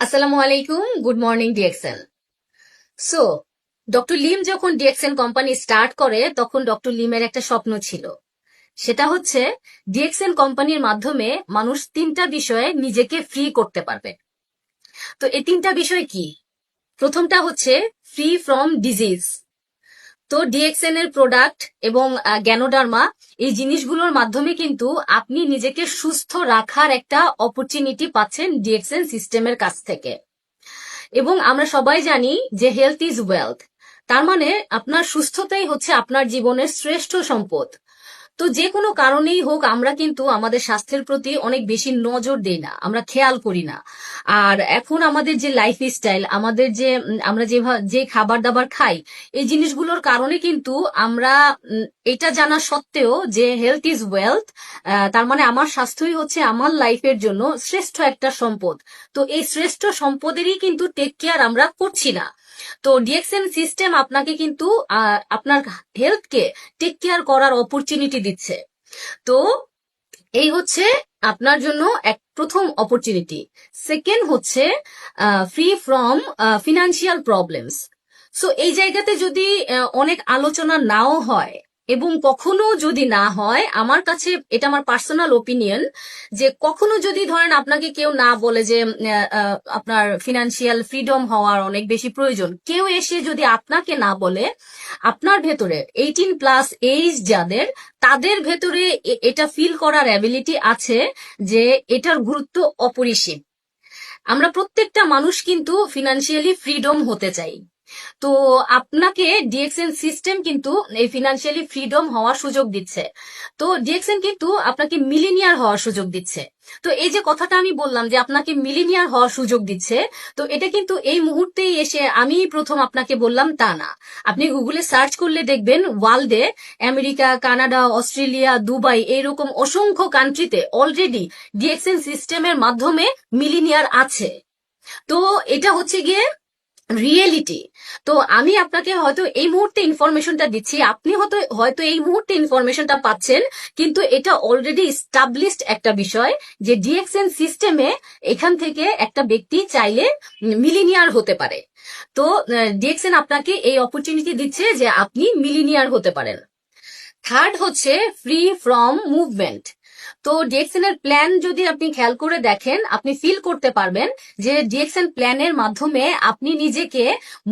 আসসালামু আলাইকুম, good morning DXN so doctor Lim যখন ডিএক্সএন কোম্পানি স্টার্ট করে, তখন ডক্টর লিমের একটা স্বপ্ন ছিল। সেটা হচ্ছে ডিএক্সএন কোম্পানির মাধ্যমে মানুষ তিনটা বিষয়ে নিজেকে ফ্রি করতে পারবে। তো এই তিনটা বিষয় কি? প্রথমটা হচ্ছে ফ্রি ফ্রম ডিজিজ তো ডিএক্সএন এর প্রোডাক্ট এবং গ্যানোডার্মা এই জিনিসগুলোর মাধ্যমে কিন্তু আপনি নিজেকে সুস্থ রাখার একটা অপরচুনিটি পাচ্ছেন ডিএক্সএন সিস্টেমের কাছ থেকে। এবং আমরা সবাই জানি যে হেলথ ইজ ওয়েলথ তার মানে আপনার সুস্থতাই হচ্ছে আপনার জীবনের শ্রেষ্ঠ সম্পদ। তো যে কোনো কারণেই হোক, আমরা কিন্তু আমাদের স্বাস্থ্যের প্রতি অনেক বেশি নজর দেই না, আমরা খেয়াল করি না। আর এখন আমাদের যে লাইফ স্টাইল আমাদের যে আমরা যে খাবার দাবার খাই, এই জিনিসগুলোর কারণে কিন্তু আমরা এটা জানা সত্ত্বেও যে হেলথ ইজ ওয়েলথ তার মানে আমার স্বাস্থ্যই হচ্ছে আমার লাইফের জন্য শ্রেষ্ঠ একটা সম্পদ। তো এই শ্রেষ্ঠ সম্পদেরই কিন্তু টেক কেয়ার আমরা করছি না। তো ডিএক্সএম সিস্টেম আপনাকে কিন্তু আপনার হেলথকে টেক কেয়ার করার অপরচুনিটি দিচ্ছে। তো এই হচ্ছে আপনার জন্য এক প্রথম অপরচুনিটি সেকেন্ড হচ্ছে free from financial problems so এই জায়গাতে যদি অনেক আলোচনা নাও হয় এবং কখনো যদি না হয়, আমার কাছে এটা আমার পার্সোনাল ওপিনিয়ন যে কখনো যদি ধরেন আপনাকে কেউ না বলে যে আপনার ফিনান্সিয়াল ফ্রিডম হওয়ার অনেক বেশি প্রয়োজন, কেউ এসে যদি আপনাকে না বলে, আপনার ভেতরে এইটিন প্লাস এইজ যাদের, তাদের ভেতরে এটা ফিল করার অ্যাবিলিটি আছে যে এটার গুরুত্ব অপরিসীম। আমরা প্রত্যেকটা মানুষ কিন্তু ফিনান্সিয়ালি ফ্রিডম হতে চাই। তো আপনাকে ডিএক্সএন সিস্টেম কিন্তু এই ফিনান্সিয়ালি ফ্রিডম হওয়ার সুযোগ দিচ্ছে। তো ডিএক্সএন কিন্তু আপনাকে মিলিনিয়ার হওয়ার সুযোগ দিচ্ছে। তো এই যে কথাটা আমি বললাম যে আপনাকে মিলিনিয়ার হওয়ার সুযোগ দিচ্ছে, তো এটা কিন্তু এই মুহূর্তেই এসে আমি প্রথম আপনাকে বললাম তা না। আপনি গুগলে সার্চ করলে দেখবেন ওয়ার্ল্ডে আমেরিকা, কানাডা, অস্ট্রেলিয়া, দুবাই এইরকম অসংখ্য কান্ট্রিতে অলরেডি ডিএক্সএন সিস্টেমের মাধ্যমে মিলিনিয়ার আছে। তো এটা হচ্ছে গিয়ে রিয়েলিটি তো আমি আপনাকে হয়তো এই মুহূর্তে ইনফরমেশনটা দিচ্ছি। আপনি হয়তো হয়তো এই মুহূর্তে ইনফরমেশনটা পাচ্ছেন, কিন্তু এটা অলরেডি স্টাবলিশড একটা বিষয় যে ডিএক্সএন সিস্টেমে এখান থেকে একটা ব্যক্তি চাইলে মিলিনিয়ার হতে পারে। তো ডিএক্সএন আপনাকে এই অপরচুনিটি দিচ্ছে যে আপনি মিলিনিয়ার হতে পারেন। থার্ড হচ্ছে ফ্রি ফ্রম মুভমেন্ট তো ডিএক্সএন এর প্ল্যান যদি আপনি খেয়াল করে দেখেন, আপনি ফিল করতে পারবেন যে ডিএক্সএন প্ল্যানের মাধ্যমে আপনি নিজেকে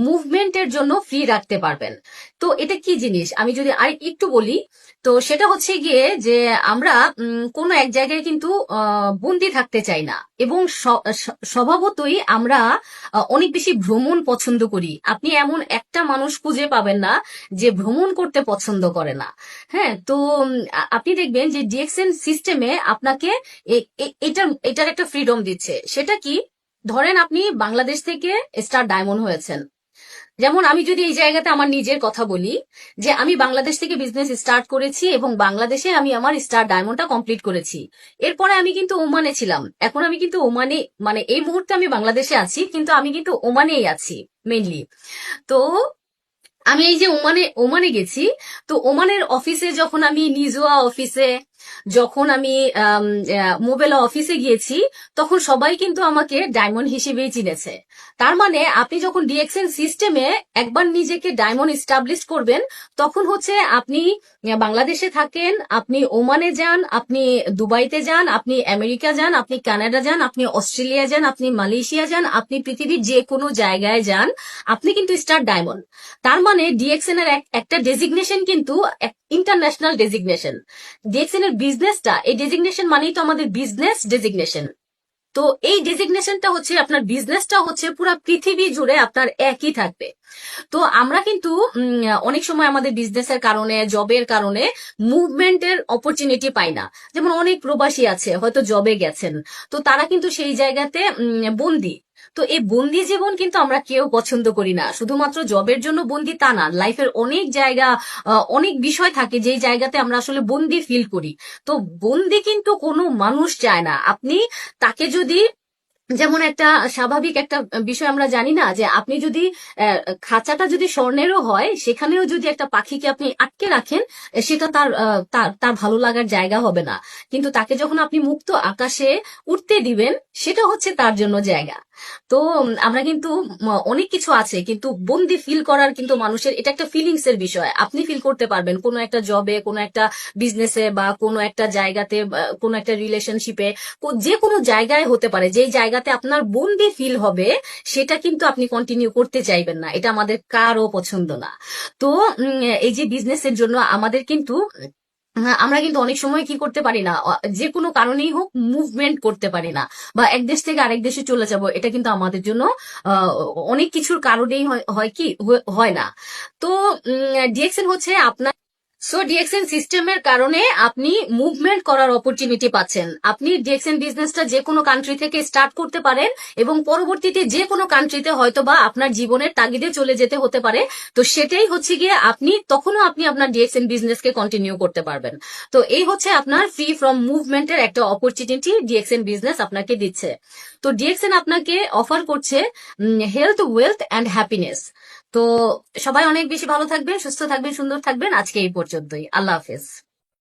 মুভমেন্টের জন্য ফ্রি রাখতে পারবেন। তো এটা কি জিনিস? আমি যদি আর একটু বলি, তো সেটা হচ্ছে গিয়ে যে আমরা কোনো এক জায়গায় কিন্তু বন্দি থাকতে চাই না। এবং স্বভাবতই আমরা অনেক বেশি ভ্রমণ পছন্দ করি। আপনি এমন একটা মানুষ খুঁজে পাবেন না যে ভ্রমণ করতে পছন্দ করে না। হ্যাঁ তো আপনি দেখবেন যে ডিএক্সএন সিস্টেমে আপনাকে এ- এ- এটার একটা ফ্রিডম দিচ্ছে। সেটা কি? ধরেন আপনি বাংলাদেশ থেকে স্টার ডায়মন্ড হয়েছেন। যেমন আমি যদি এই জায়গাতে আমার নিজের কথা বলি, যে আমি বাংলাদেশ থেকে বিজনেস স্টার্ট করেছি এবং বাংলাদেশে আমি আমার স্টার ডায়মন্ডটা কমপ্লিট করেছি। এরপরে আমি কিন্তু ওমানে ছিলাম। এখন আমি কিন্তু ওমানে মানে এই মুহূর্তে আমি বাংলাদেশে আছি, কিন্তু আমি কিন্তু ওমানেই আছি মেইনলি তো আমি এই যে ওমানে ওমানে গেছি, তো ওমানের অফিসে যখন আমি নিজোয়া অফিসে যখন আমি মোবেলা অফিসে গিয়েছি তখন সবাই কিন্তু আমাকে ডায়মন্ড হিসেবেই চিনেছে। তার মানে আপনি যখন ডিএক্সএন সিস্টেমে একবার নিজেকে ডায়মন্ড এস্টাবলিশ করবেন, তখন হচ্ছে আপনি বাংলাদেশে থাকেন, আপনি ওমানে যান, আপনি দুবাইতে যান, আপনি আমেরিকা যান, আপনি কানাডা যান, আপনি অস্ট্রেলিয়া যান, আপনি মালয়েশিয়া যান, আপনি পৃথিবীর যে কোনো জায়গায় যান, আপনি কিন্তু স্টার ডায়মন্ড তার মানে ডিএক্সএন এর একটা ডেজিগনেশন কিন্তু ইন্টারন্যাশনাল ডেজিগনেশন ডিএক্সএন এর বিজনেসটা এই ডেজিগনেশন মানেই তো আমাদের বিজনেস ডেজিগনেশন তো এই ডেজিগনেশনটা হচ্ছে, আপনার বিজনেসটা হচ্ছে পুরো পৃথিবী জুড়ে আপনার একই থাকবে। তো আমরা কিন্তু অনেক সময় আমাদের বিজনেসের কারণে জবের কারণে মুভমেন্টের অপরচুনিটি পাই না। যেমন অনেক প্রবাসী আছে, হয়তো জবে গেছেন। তো তারা কিন্তু সেই জায়গাতে বন্দি। তো এই বন্দি জীবন কিন্তু আমরা কেউ পছন্দ করি না। শুধুমাত্র জবের জন্য বন্দি তা না, লাইফের অনেক জায়গা অনেক বিষয় থাকে যেই জায়গাতে আমরা আসলে বন্দি ফিল করি। তো বন্দি কিন্তু কোনো মানুষ চায় না। আপনি তাকে যদি, যেমন একটা স্বাভাবিক একটা বিষয় আমরা জানি না, যে আপনি যদি খাঁচাটা যদি স্বর্ণেরও হয়, সেখানেও যদি একটা পাখিকে আপনি আটকে রাখেন, সেটা তার তার ভালো লাগার জায়গা হবে না। কিন্তু তাকে যখন আপনি মুক্ত আকাশে উঠতে দিবেন, সেটা হচ্ছে তার জন্য জায়গা। তো আমরা কিন্তু অনেক কিছু আছে, কিন্তু বন্দি ফিল করার কিন্তু মানুষের, এটা একটা ফিলিংস এর বিষয়। আপনি ফিল করতে পারবেন কোনো একটা জবে কোনো একটা বিজনেসে বা কোনো একটা জায়গাতে কোনো একটা রিলেশনশিপে যে কোনো জায়গায় হতে পারে যেই জায়গাতে আপনার বন্দি ফিল হবে, সেটা কিন্তু আপনি কন্টিনিউ করতে চাইবেন না। এটা আমাদের কারও পছন্দ না। তো এই যে বিজনেসের জন্য আমাদের কিন্তু আমরা কিন্তু অনেক সময় কি করতে পারি না? যে কোনো কারণেই হোক মুভমেন্ট করতে পারি না। বা এক দেশ থেকে আরেক দেশে চলে যাব, এটা কিন্তু আমাদের জন্য অনেক কিছুর কারণেই হয় হয় কি, হয়- হয় না। তো ডিএক্সএন হচ্ছে আপনার সো ডিএক্সএন সিস্টেমের কারণে আপনি মুভমেন্ট করার অপরচুনিটি পাচ্ছেন। আপনি ডিএক্সএন বিজনেসটা যে কোনো কান্ট্রি থেকে স্টার্ট করতে পারেন এবং পরবর্তীতে যে কোনো কান্ট্রিতে হয়তো বা আপনার জীবনের তাগিদে চলে যেতে হতে পারে। তো সেটাই হচ্ছে গিয়ে আপনি, তখনও আপনি আপনার ডিএক্সএন বিজনেসকে কন্টিনিউ করতে পারবেন। তো এই হচ্ছে আপনার ফ্রি ফ্রম মুভমেন্টের একটা অপরচুনিটি ডিএক্সএন বিজনেস আপনাকে দিচ্ছে। তো ডিএক্সএন আপনাকে অফার করছে হেলথ ওয়েলথ অ্যান্ড হ্যাপিনেস তো সবাই অনেক বেশি ভালো থাকবেন, সুস্থ থাকবেন, সুন্দর থাকবেন। আজকে এই পর্যন্তই। আল্লাহ হাফেজ।